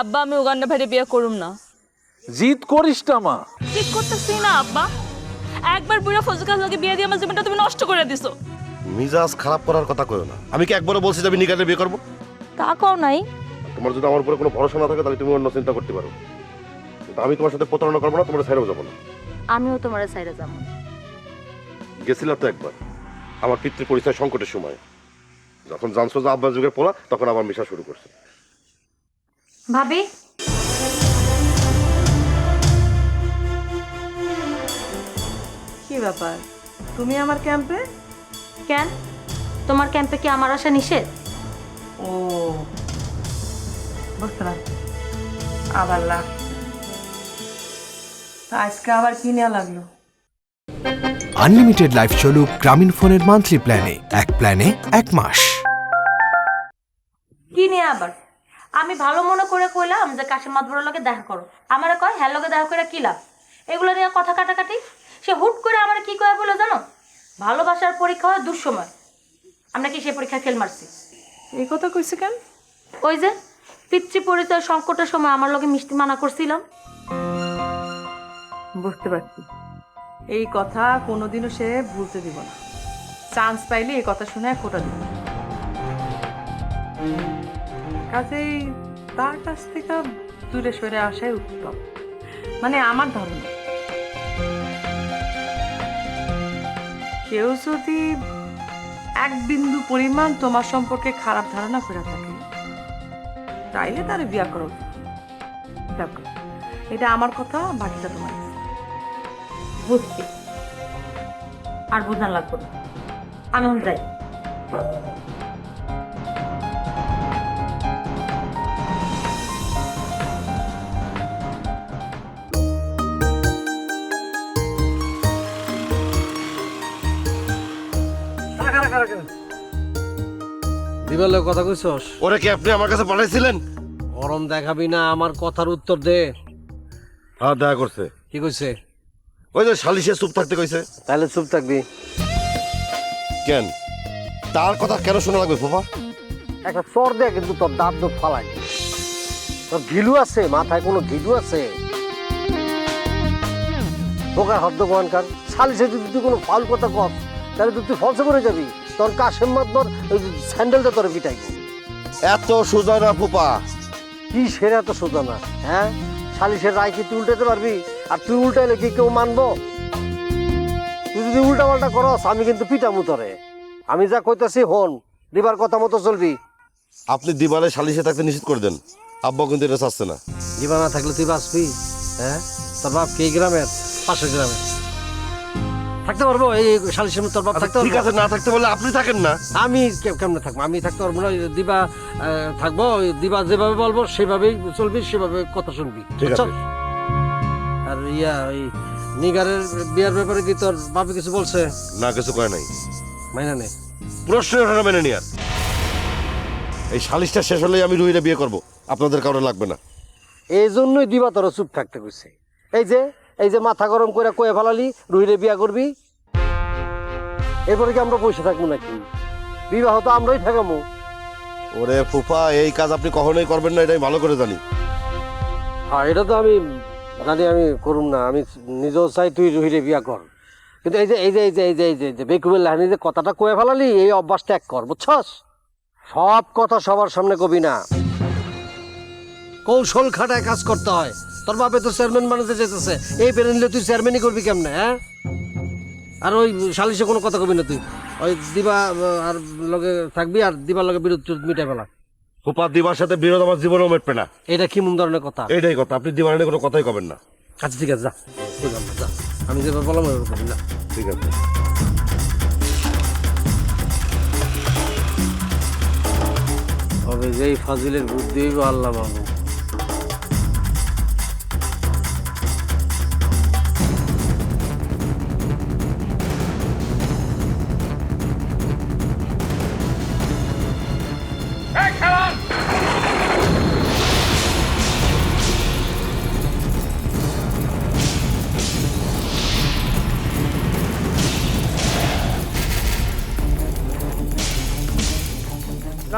আব্বা আমি উগান্ডা ভাইরে বিয়ে করুম না। জিদ করিস না মা। ঠিক করতেছি না আব্বা। একবার বুড়া ফজকার লগে বিয়ে দিয়ে আমার জীবনটা তুমি নষ্ট করে দিছো। মিজাজ খারাপ করার কথা কইও না। আমি কি একবারও বলছি যে আমি নিগারে বিয়ে করব? তা কও নাই। তোমার যদি আমার উপরে কোনো ভরসা না থাকে তাহলে তুমি অন্য চিন্তা করতে পারো। কিন্তু আমি তোমার সাথে প্রতারণা করব না তোমার সাইডেও যাব না। আমিও তোমার সাইডে যাব গেছিলাম তো একবার। আমার পিতৃ পরিচয় সংকটের সময়। যখন জানছো যে আব্বা যুগের পোলা তখন আবার মিশা শুরু করছে। ভাবি? কি ব্যাপার? তুমি আমার ক্যাম্পে কেন? তোমার ক্যাম্পে কি আমার আসা নিষেধ? ও বুঝলাম। আবার লাগ আজকে আবার কি নেওয়া লাগল? আনলিমিটেড লাইফ চলুক গ্রামীণ ফোনের মান্থলি প্ল্যানে এক প্ল্যানে এক মাস। কি নিয়ে আবার? আমি ভালো মনে করে কইলাম যে কাশিম মাদবরের লগে দেখা করো। আমার কয় হ্যাঁ লগে দেখা করে কি লাভ? এগুলো নিয়ে কথা কাটাকাটি? সে হুট করে আমার কি কয় বলে জানো? ভালোবাসার পরীক্ষা হয় দুঃসময়। আমরা কি সেই পরীক্ষায় ফেল মারছি? এই কথা কইছে কেন? ওই যে পিতৃ পরিচয় সংকটের সময় আমার লগে মিষ্টি মানা করছিলাম। বুঝতে পারছি। এই কথা কোনোদিনও সে ভুলতে দিব না। চান্স পাইলে এই কথা শুনে কোটা দিব কাজেই তার কাছ থেকে দূরে সরে আসাই উত্তম। মানে আমার ধারণা কেউ যদি এক বিন্দু পরিমাণ তোমার সম্পর্কে খারাপ ধারণা করে থাকে, তাইলে তার বিয়া করো দেখো, এটা আমার কথা, বাকিটা তোমার। বুঝছি। আর বোঝান লাগবে না। আমি যাই দিবার কথা কইছস? ওরে কি আপনি আমার কাছে পাঠাইছিলেন? গরম দেখাবি না আমার কথার উত্তর দে। হ্যাঁ দেখা করছে। কি কইছে? ওই যে সালিশে চুপ থাকতে কইছে। তাহলে চুপ থাকবি। কেন? তার কথা কেন শোনা লাগবে ফুফা? একটা চর দে কিন্তু তোর দাঁত দুধ ফালাই তোর ঘিলু আছে মাথায় কোনো ঘিলু আছে? বোকার হদ্দ কার সালিশে যদি তুই কোনো ফাউল কথা কর তাহলে তুই ফলসে করে যাবি। তোর কাশেম মাতবর স্যান্ডেলটা তোর পিটাইব। এত সোজা না ফুপা। কি সেরা তো সোজা না হ্যাঁ? সালিশের রায় কি তুই উল্টাতে পারবি? আর তুই উল্টাইলে কি কেউ মানবো? তুই যদি উল্টা পাল্টা করস আমি কিন্তু পিটামু তরে। আমি যা কইতাছি হন দিবার কথা মতো চলবি। আপনি দিবারে সালিশে থাকতে নিষেধ করে দেন। আব্বা কিন্তু এটা চাচ্ছে না। দিবা না থাকলে তুই বাঁচবি হ্যাঁ? তোর বাপ কে গ্রামের? পাশের গ্রামের। থাকতে পারব? এই সালিশের তোর বাপ থাকতে আচ্ছা, ঠিক আছে না থাকতে বলে আপনি থাকেন না। আমি কেমনে থাকব? আমি থাকতে পারব না দিবা থাকব দিবা যেভাবে বলব সেভাবেই চলবি সেভাবে কথা শুনবি। ঠিক আছে। আর ইয়া ওই নিগারের বিয়ার ব্যাপারে কি তোর বাপে কিছু বলছে? না কিছু করে নাই। মাইনা নে। প্রশ্ন ওঠে মেনে নিয়ার এই সালিশটা শেষ হলেই আমি রুহিরে বিয়ে করব। আপনাদের কারণে লাগবে না। এই জন্যই দিবা তোরা চুপ থাকতে কইছে। এই যে এই যে মাথা গরম করে কয়ে ফেলালি রুহিরে বিয়া করবি। এরপরে কি আমরা বসে থাকব নাকি? বিবাহ তো আমরাই ঠেকামো ওরে ফুফা এই কাজ আপনি কখনোই করবেন না এটাই ভালো করে জানি। হ্যাঁ এটা তো আমি জানি আমি করুম না আমি নিজেও চাই তুই রুহিরে বিয়া কর। কিন্তু এই যে এই যে এই যে এই যে এই যে- এই যে বেকুবের লাহানি যে কথাটা কয়ে ফেলালি এই অভ্যাস ত্যাগ কর বুঝছস? সব কথা সবার সামনে কবি না। কৌশল খাটায় কাজ করতে হয়। তোর বাপে তো চেয়ারম্যান বানাতে যেতেছে এই পেরে নিলে তুই চেয়ারম্যানই করবি কেমনে হ্যাঁ? আর ওই সালিশে কোনো কথা কবি না তুই। ওই দিবা আর লগে থাকবি আর দিবার লগে বিরোধ মিটাই ফেলা। ফুপা দিবার সাথে বিরোধ আমার জীবনেও মেটবে না। এটা কি মন ধরনের কথা? এইটাই কথা আপনি দিবার নিয়ে কোনো কথাই কবেন না। আচ্ছা ঠিক আছে যা। যা। আমি যেভাবে বললাম ওইভাবে না। ঠিক আছে। তবে যেই ফাজিলের বুদ্ধি আল্লাহ বাবু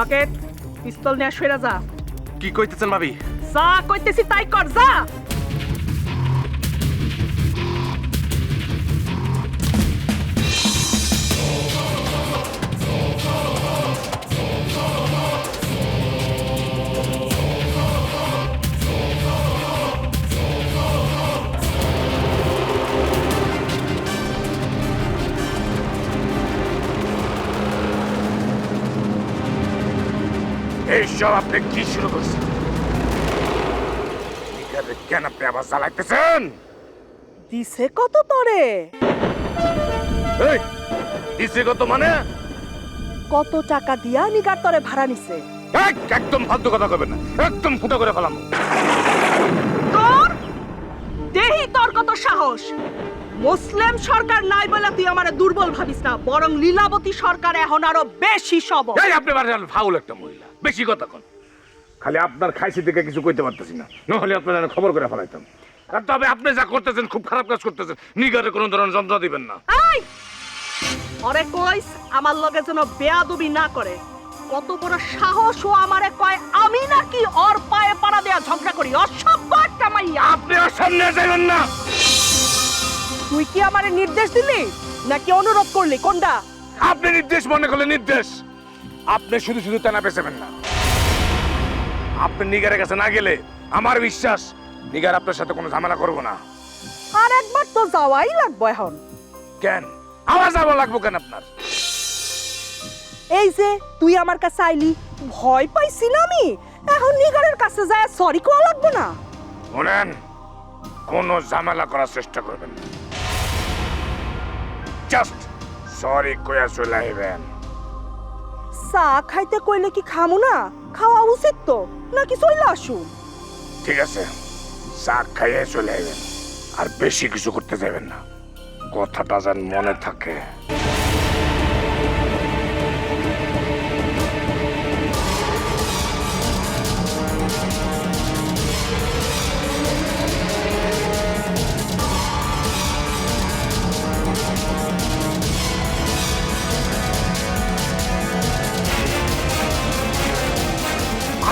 রকেট পিস্তল নিয়ে সরে যা। কি কইতেছেন ভাবি? যা কইতেছি তাই কর যা! এইসব আপনি কি শুরু করছেন? কেন আপনি আবার চালাইতেছেন দিছে কত তরে? এই দিছে কত মানে? কত টাকা দিয়া নিগার তরে ভাড়া নিছে? একদম ফালতু কথা কবেন না একদম ফুটো করে ফেলাম। তোর দেহি তোর কত সাহস? মুসলিম সরকার নাই বলে তুই আমারে দুর্বল ভাবিস না বরং লীলাবতী সরকার এখন আরও বেশি সবল। এই আপনি বাড়ি ফাউল একটা মহিলা বেশি কথা কন। খালি আপনার খাইছি থেকে কিছু কইতে পারতেছি না নহলে আপনার খবর করে ফেলাইতাম। আর তবে আপনি যা করতেছেন খুব খারাপ কাজ করতেছেন নিগারে কোনো ধরনের যন্ত্র দিবেন না। এই! ওরে কইস আমার লগে যেন বেয়াদবি না করে কত বড় সাহস ও আমারে কয় আমি নাকি ওর পায়ে পাড়া দেয়া ঝগড়া করি অসভ্য একটা মাইয়া। আপনি সামনে যাবেন না। তুই কি আমারে নির্দেশ দিলি? নাকি অনুরোধ করলি? কোনটা? আপনি নির্দেশ মনে করলে নির্দেশ। আপনি শুধু শুধু টানা পেছাবেন না। আপনি নিগারের কাছে না গেলে আমার বিশ্বাস নিগার আপনার সাথে কোনো ঝামেলা করব না। আর একবার তো যাওয়াই লাগবে এখন। কেন? আমার যাব লাগবো কেন আপনার? এই যে তুই আমার কাছে আইলি ভয় পাইছি না আমি। এখন নিগারের কাছে যায় সরি কোয়া লাগবো না। শুনেন কোনো ঝামেলা করার চেষ্টা করবেন জাস্ট সরি কয়া চলে আইবেন। চা খাইতে কইলে কি খামু না? খাওয়া উচিত তো নাকি চলে আসুন ঠিক আছে চা খাইয়ে চলে আইবেন। আর বেশি কিছু করতে যাবেন না। কথাটা যেন মনে থাকে।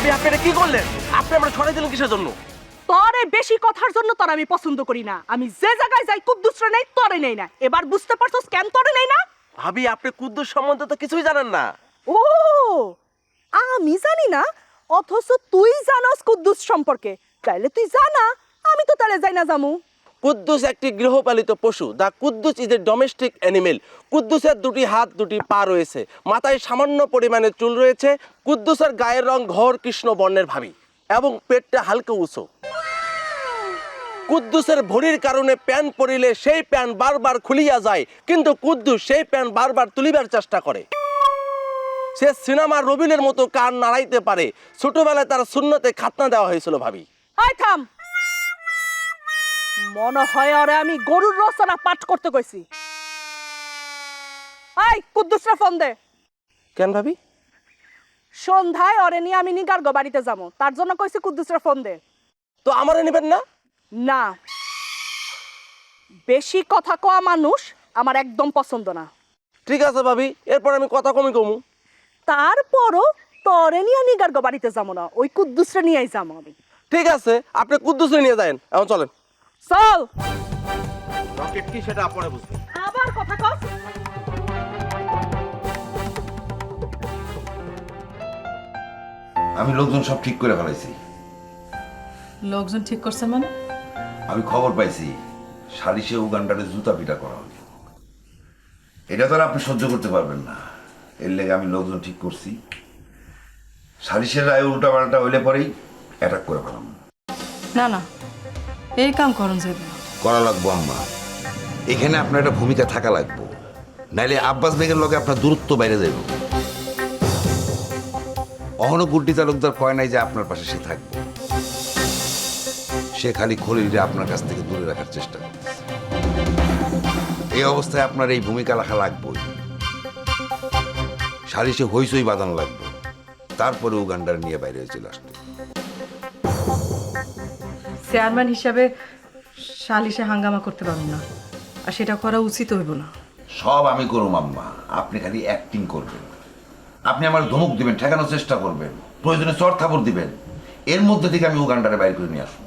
আমি আপনারা কি করলেন? আপনি আমরা ছড়াই দিলেন কিসের জন্য? তরে বেশি কথার জন্য তোর আমি পছন্দ করি না। আমি যে জায়গায় যাই কুদ্দুসরা নেই তরে নেই না। এবার বুঝতে পারছস কেন তরে নেই না? ভাবি আপনি কুদ্দুস সম্বন্ধে তো কিছুই জানেন না। ও আমি জানি না অথচ তুই জানস কুদ্দুস সম্পর্কে। তাইলে তুই জানা আমি তো তাহলে যাই না জামু। কুদ্দুস একটি গৃহপালিত পশু the Kuddus is a domestic animal কুদ্দুসের দুটি হাত, দুটি পা রয়েছে। মাথায় সামান্য পরিমাণে চুল রয়েছে। কুদ্দুসের গায়ের রং ঘর কৃষ্ণ বর্ণের ভাবি এবং পেটটা হালকা উঁচু। কুদ্দুসের ভরির কারণে প্যান পরিলে সেই প্যান বারবার খুলিয়া যায়, কিন্তু কুদ্দুস সেই প্যান বারবার তুলিবার চেষ্টা করে। সে সিনেমার রবিনের মতো কান নাড়াইতে পারে। ছোটবেলায় তার শূন্যতে খাতনা দেওয়া হয়েছিল ভাবি। থাম! মনে হয় আরে আমি গরুর রচনা পাঠ করতে কইছি। আয় কুদ্দুসরা ফোন দে। কেন ভাবি? সন্ধ্যায় অরে নিয়ে আমি নিগার্গ বাড়িতে যাব। তার জন্য কইছি কুদ্দুসরা ফোন দে। তো আমারে নেবেন না? না। বেশি কথা কওয়া মানুষ আমার একদম পছন্দ না। ঠিক আছে ভাবি এরপর আমি কথা কমই কমু। তারপরও তরে নিয়ে নিগার্গ বাড়িতে যাব না ওই কুদ্দুসরা নিয়েই যাব আমি। ঠিক আছে আপনি কুদ্দুসে নিয়ে যান এখন চলেন। চল। রকেট কি সেটা আপনারা বুঝবেন আবার কথা কস। আমি লোকজন সব ঠিক করে ফেলাইছি। লোকজন ঠিক করছে মানে? আমি খবর পাইছি সারিসে উগান্ডারে জুতা পিটা করা হবে এটা তো আর আপনি সহ্য করতে পারবেন না। এর লেগে আমি লোকজন ঠিক করছি। সারিসের রায় উল্টা পাল্টা হইলে পরেই অ্যাটাক করে ফেলাম। না না। এই কাম করুন যাবে করা লাগবো আম্মা। এখানে আপনার একটা ভূমিকা থাকা লাগবো। নাইলে আব্বাস বেগের লগে আপনার দূরত্ব বাইরে যাইব। অহনো গুড্ডি তালুকদার কয় নাই যে আপনার পাশে সে থাকবে। সে খালি খলিলরে আপনার কাছ থেকে দূরে রাখার চেষ্টা এই অবস্থায় আপনার এই ভূমিকা রাখা লাগবেই। সালিশে হইচই বাঁধানো লাগবে। তারপরে উগান্ডার নিয়ে বাইরে চলে আসতে। চেয়ারম্যান হিসাবে সালিশে হাঙ্গামা করতে পারব না। আর সেটা করা উচিত হইব না। সব আমি করুম আম্মা। আপনি খালি অ্যাক্টিং করবেন। আপনি আমার ধমক দিবেন ঠেকানোর চেষ্টা করবেন। প্রয়োজনে চর থাপড় দিবেন। এর মধ্যে থেকে আমি উগান্ডারে বাইর করে নিয়ে আসব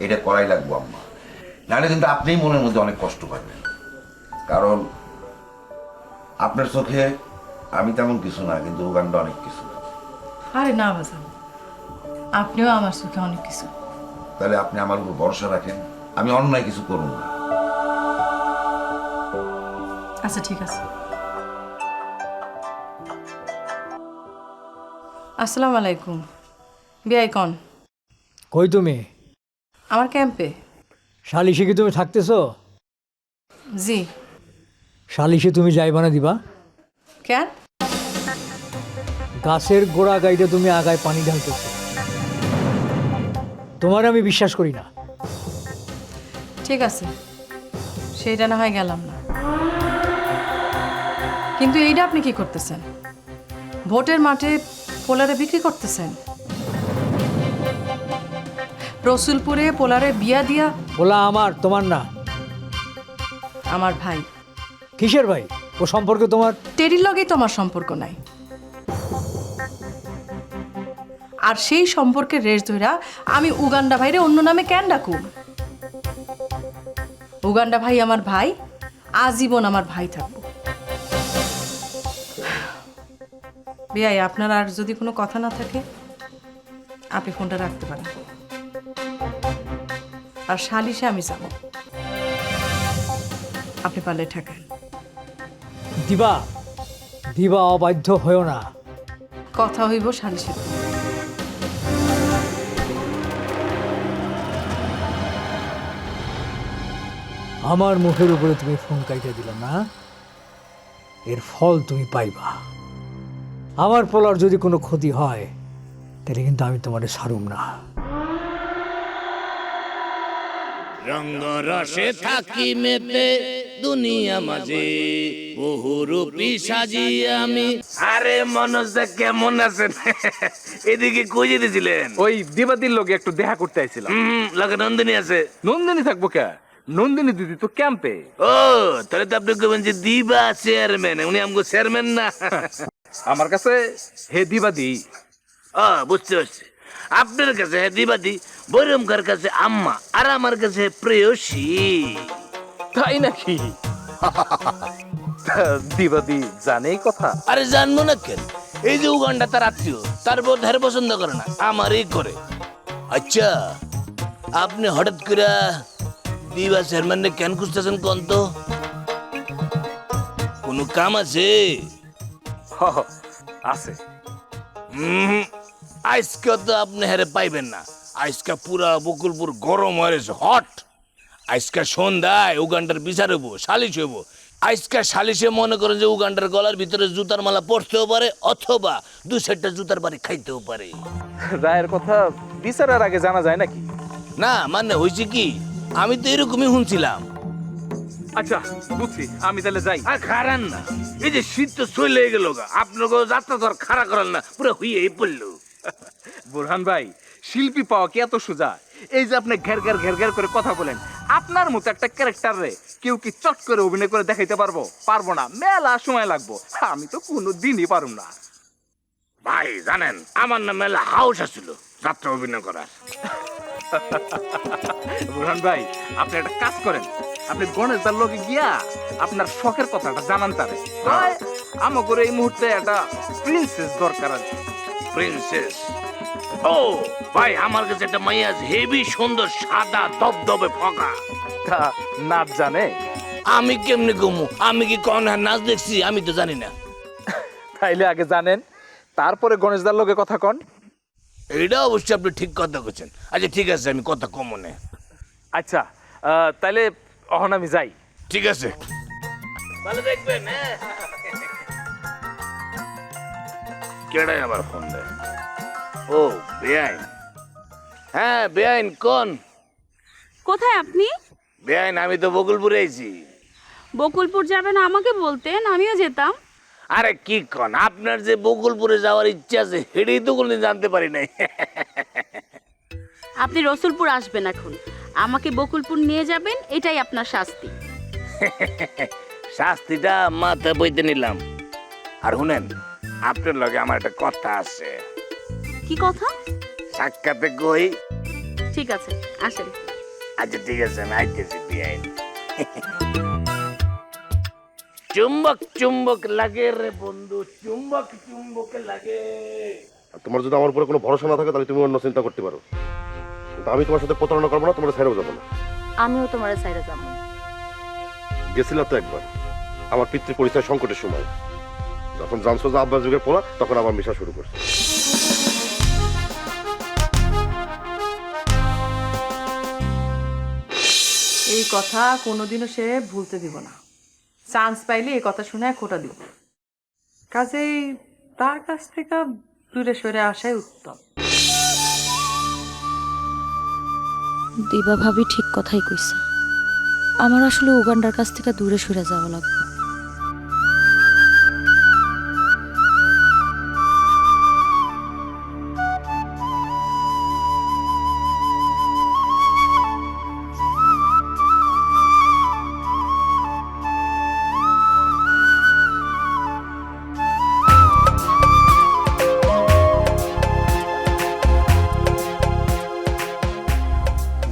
এটা করাই লাগবো আম্মা। নাহলে কিন্তু আপনিই মনের মধ্যে অনেক কষ্ট পাবেন। কারণ আপনার চোখে আমি তেমন কিছু না কিন্তু উগান্ডা অনেক কিছু। আরে না বাজান। আপনিও আমার চোখে অনেক কিছু। তাহলে আপনি আমার উপর ভরসা রাখেন। আমি অন্যায় কিছু করব না। আচ্ছা ঠিক আছে। আসসালামু আলাইকুম। বিআই কন? কই তুমি? আমার ক্যাম্পে। শালিশে কি তুমি থাকতেছো? জি। শালিশে তুমি যাইবা না দিবা? কেন? গাছের গোড়া গাইতে তুমি আগায় পানি ঢালতেছো। তোমার আমি বিশ্বাস করি না। ঠিক আছে। সেইটা না হয় গেলাম না। কিন্তু এইটা আপনি কি করতেছেন? ভোটের মাঠে পোলারে বিক্রি করতেছেন? রসুলপুরে পোলারে বিয়া দিয়া বলা আমার তোমার না। আমার ভাই। কিসের ভাই? ও সম্পর্কে তোমার টেরির লগেই তো আমার সম্পর্ক নাই। আর সেই সম্পর্কে রেশ ধইরা আমি উগান্ডা ভাইরে অন্য নামে কেন ডাকুম উগান্ডা ভাই আমার ভাই আজীবন আমার ভাই থাকব। বিয়াই আপনার আর যদি কোনো কথা না থাকে আপনি ফোনটা রাখতে পারেন। আর সালিশে আমি যাব। আপনি পারলে ঠেকান। দিবা দিবা অবাধ্য হয়েও না। কথা হইব সালিশে। আমার মুখের উপরে তুমি ফোন কাইটে দিল না এর ফল তুমি পাইবা। আমার পোলার যদি কোনো ক্ষতি হয় তাহলে কিন্তু আমি তোমারে ছাড়ুম না। রঙ্গ রসে থাকি মেতে দুনিয়া মাঝে বহুরূপী সাজিয়ে আমি। আরে মনোজ কেমন আছেন? এদিকে কই দিছিলেন ওই দিবাদির লোকে একটু দেখা করতে আইছিলাম। হুম লাগে নন্দিনী আছে। নন্দিনী থাকব কে? নন্দিনী দিদি তো ক্যাম্পে। ও তাহলে তো আপনি কবেন যে দিবা চেয়ারম্যান উনি আমগো চেয়ারম্যান না। আমার কাছে হে দিবাদি। ও বুঝতে পারছি। আপনার কাছে হ্যাঁ দিবাদি বৈরমকার কাছে আম্মা আর আমার কাছে প্রেয়সী। তাই নাকি? দিবাদি জানে এই কথা? আরে জানব না কেন? এই যে উগান্ডা তার আত্মীয় তার বউ ধারে পছন্দ করে না আমারই করে। আচ্ছা আপনি হঠাৎ করে দিবা চেয়ারম্যান কেন খুঁজতেছেন কোন তো? কোনো কাম আছে? আছে। আজকে তো আপনি হেরে পাইবেন না। আজকে পুরা বকুলপুর গরম হয়েছে হট। আজকে সন্ধ্যায় উগান্ডার বিচার হইব সালিশ হইব। আজকে সালিশে মনে করেন যে উগান্ডার গলার ভিতরে জুতার মালা পড়তেও পারে অথবা দু সেটটা জুতার বাড়ি খাইতেও পারে। রায়ের কথা বিচারের আগে জানা যায় নাকি? না মানে হয়েছে কি? আমি তো এরকমই শুনছিলাম আচ্ছা বুঝছি আমি তাহলে যাই। আর খারান না এই যে শীত তো চলে গেল গা আপনাকে যাত্রা তো আর খাড়া করাল না পুরো হইয়েই পড়ল। বুরহান ভাই শিল্পী পাওয়া কি এত সোজা? এই যে আপনি ঘের ঘের ঘের ঘের করে কথা বলেন আপনার মতো একটা ক্যারেক্টার রে কেউ কি চট করে অভিনয় করে দেখাইতে পারব? পারব না মেলা সময় লাগবো আমি তো কোনো দিনই পারুম না। ভাই জানেন আমার না মেলা হাউস আছিল যাত্রা অভিনয় করার। বুরহান ভাই আপনি একটা কাজ করেন। আপনি গণেশ দার লোকে গিয়া আপনার শখের কথাটা জানান তারে। ভাই আমাকে এই মুহূর্তে একটা প্রিন্সেস দরকার আছে। প্রিন্সেস ও ভাই আমার কাছে একটা মাইয়া হেভি সুন্দর সাদা দবদবে ফকা। তা নাচ জানে? আমি কেমনে ঘুমু? আমি কি কোন নাচ দেখছি? আমি তো জানি না। তাইলে আগে জানেন তারপরে গণেশ দার লোকে কথা কন। এইটা অবশ্যই আপনি ঠিক কথা বলছেন আচ্ছা ঠিক আছে আমি কথা কমনে আচ্ছা তাহলে অহন আমি যাই। ঠিক আছে। ভালো দেখবেন হ্যাঁ। কেডাই আবার ফোন দেয়? ও বেআইন। হ্যাঁ বেআইন কোন? কোথায় আপনি? বেআইন আমি তো বকুলপুরে আইছি। বকুলপুর যাবেন আমাকে বলতেন আমিও যেতাম। আরে কি কন? আপনার যে বকুলপুরে যাওয়ার ইচ্ছা আছে সেটাই তো কোনদিন জানতে পারি নাই। আপনি রসুলপুর আসবেন এখন। আমাকে বকুলপুর নিয়ে যাবেন এটাই আপনার শাস্তি। শাস্তিটা মাথা বইতে নিলাম। আর শুনেন আপনার লগে আমার একটা কথা আছে। কি কথা? সাক্ষাতে কই? ঠিক আছে আসেন। আচ্ছা ঠিক আছে আমি আইতেছি বিআইন চুম্বক চুম্বক লাগে রে বন্ধু চুম্বক চুম্বক লাগে। তোমার যদি আমার উপরে কোনো ভরসা না থাকে তাহলে তুমি অন্য চিন্তা করতে পারো। কিন্তু আমি তোমার সাথে প্রতারণা করব না তোমার ছেড়েও যাব না। আমিও তোমার সাইডে যাব গেছিলাম তো একবার আমার পিতৃ পরিচয় সংকটের সময়। যখন জানছো যে আব্বাস যুগের পড়া তখন আবার মিশা শুরু করছে। এই কথা কোনোদিনও সে ভুলতে দিব না। চান্স পাইলে এই কথা শুনে খোটা দিব। কাজেই তার কাছ থেকে দূরে সরে আসাই উত্তম। দিবা ভাবি ঠিক কথাই কইছে। আমার আসলে উগান্ডার কাছ থেকে দূরে সরে যাওয়া লাগবে।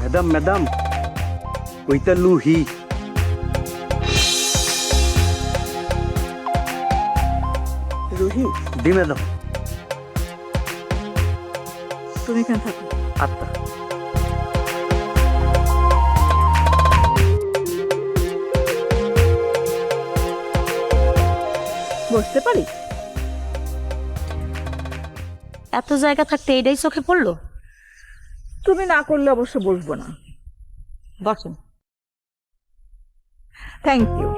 ম্যাডাম ম্যাডাম ওইটা লুহি রুহি দি ম্যাডাম তুমি কেন থাকো আত্মা বসতে পারি এত জায়গা থাকতে এটাই চোখে পড়ল? তুমি না করলে অবশ্য বসবো না। বসেন। থ্যাংক ইউ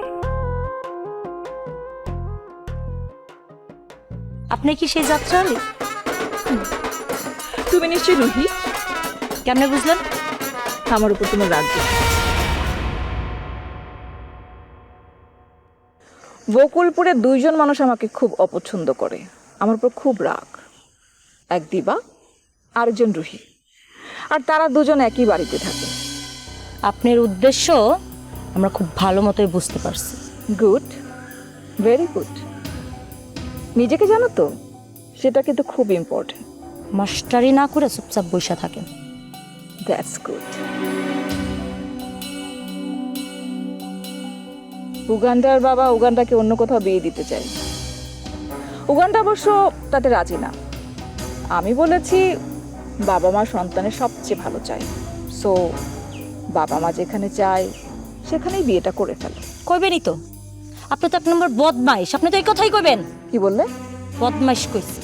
আপনি কি সেই যাত্রালি? তুমি নিশ্চয়ই রুহি। কেমনে বুঝলেন? আমার উপর তোমার রাগ। বকুলপুরে দুইজন মানুষ আমাকে খুব অপছন্দ করে। আমার উপর খুব রাগ। এক দিবা আরেকজন রুহি। আর তারা দুজন একই বাড়িতে থাকে। আপনার উদ্দেশ্য আমরা খুব ভালো মতোই বুঝতে পারছি। গুড। Very good. নিজেকে জানো তো সেটা কিন্তু খুব ইম্পর্টেন্ট মাস্টারি না করে চুপচাপ বসে থাকেন। দ্যাটস গুড উগান্ডার বাবা উগান্ডাকে অন্য কোথাও বিয়ে দিতে চায়। উগান্ডা অবশ্য তাতে রাজি না। আমি বলেছি বাবা মা সন্তানের সবচেয়ে ভালো চায়। সো বাবা মা যেখানে চায় সেখানেই বিয়েটা করে ফেলে। কইবেনই তো? আপনি তো এক নম্বর বদমাইশ। আপনি তো এই কথাই কইবেন? কি বললে? বদমাইশ কইছি।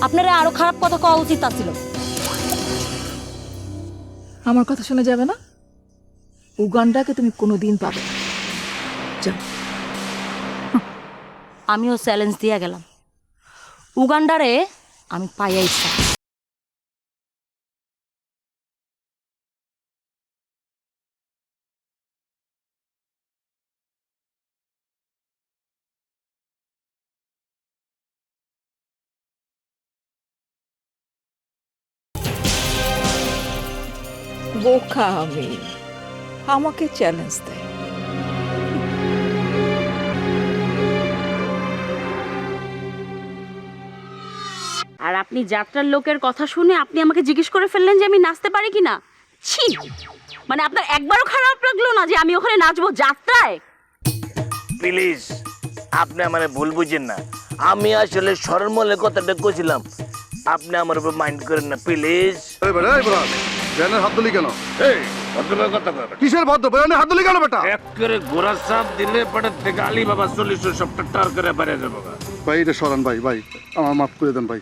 আপনারা আরও খারাপ কথা কওয়া উচিত ছিল আমার কথা শোনা যাবে না? উগান্ডাকে তুমি কোনোদিন পাবে না। যাও। আমিও চ্যালেঞ্জ দিয়ে গেলাম। উগান্ডারে আমি পাইয়াইছি বোকা আমি। আমাকে চ্যালেঞ্জ দেয়। আর আপনি যাত্রার লোকের কথা শুনে আপনি আমাকে জিজ্ঞেস করে ফেললেন যে আমি নাচতে পারি কি না ছি! মানে আপনার একবারও খারাপ লাগল না যে আমি ওখানে নাচবো যাত্রায়? প্লিজ আপনি আমার ভুল বুঝেন না। আমি আসলে সরমলের কথাটা কইছিলাম। আপনি আমার উপর মাইন্ড করেন না প্লিজ। ব্যানের হাত দিলি কেন? এই কথা কয় বেটা। কিসের ভদ্র? ব্যানের হাত দিলি কেন বেটা? এক করে দিলে পেটের থেকে আলী বাবা চল্লিশ টার করে বেড়ে যাব ভাই এটা সরান ভাই ভাই আমার মাফ করে দেন ভাই।